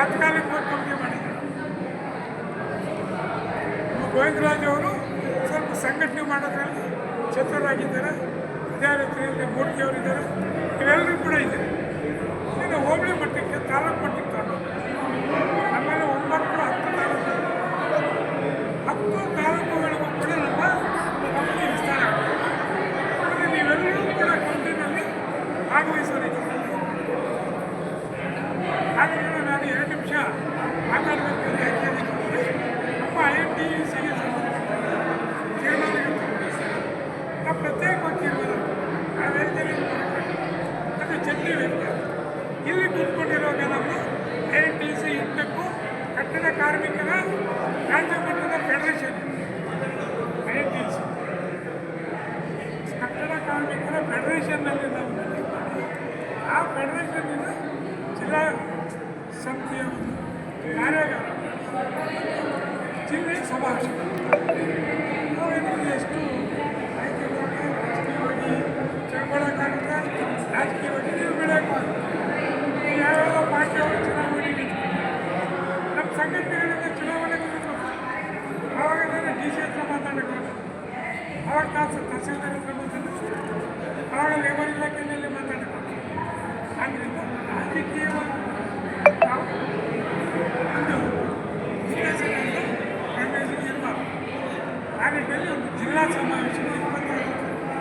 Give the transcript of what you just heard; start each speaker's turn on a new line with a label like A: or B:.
A: ತಾತ್ಕಾಲಿಕ ಒಕ್ಕಲಿಗೆ ಮಾಡಿದ್ದಾರೆ ಗೋವಿಂದರಾಜ್ ಅವರು ಸ್ವಲ್ಪ ಸಂಘಟನೆ ಮಾಡೋದ್ರಲ್ಲಿ ಚತುರಾಗಿದ್ದಾರೆ ಅದೇ ರೀತಿಯಲ್ಲಿ ಇದ್ದಾರೆ ಇವೆಲ್ಲರೂ ಕೂಡ ಇದ್ದಾರೆ ಇನ್ನು ಹೋಬಳಿ ಮಟ್ಟಕ್ಕೆ, ತಾಲೂಕು ಮಟ್ಟಕ್ಕೆ ತಗೊಂಡು ಆಮೇಲೆ ಒಂಬತ್ತು ಹತ್ತು ತಾಲೂಕು ಹತ್ತು ತಾಲೂಕುಗಳಿಗೂ ಕೂಡ ನಮ್ಮ ಕಂಪನಿ ವಿಸ್ತಾರ ಆಗ್ತದೆ ನೀವೆಲ್ಲರೂ ಕೂಡ ಕಂಪನಿಯಲ್ಲಿ ಭಾಗವಹಿಸೋಣ. ಇಲ್ಲಿ ಕೂತ್ಕೊಂಡಿರುವಾಗ ನಾವು ಎನ್ ಟಿ ಸಿ ಇರಬೇಕು ಕಟ್ಟಡ ಕಾರ್ಮಿಕರ ರಾಜ್ಯ ಮಟ್ಟದ ಫೆಡರೇಷನ್ ಎನ್ ಟಿ ಸಿ ಕಟ್ಟಡ ಕಾರ್ಮಿಕರ ಫೆಡರೇಷನ್ನಲ್ಲಿ ನಾವು ಆ ಫೆಡರೇಷನ್ನಿಂದ ಜಿಲ್ಲಾ ಸಮಿತಿಯ ಕಾರ್ಯಾಗಾರ. ಜಿಲ್ಲೆ ಸಭಾಷಣ ಆವಾಗ ಕಾಸು ತಹಸೀಲ್ದಾರ್ ಆವಾಗ ಲೇಬರ್ ಇಲಾಖೆಯಲ್ಲಿ ಮಾತಾಡಬೇಕು ಆದ್ದರಿಂದ ರಾಜಕೀಯ ಒಂದು ಇರಬಾರ್ದು ಆ ನಿಟ್ಟಿನಲ್ಲಿ ಒಂದು ಜಿಲ್ಲಾ ಸಮಾವೇಶ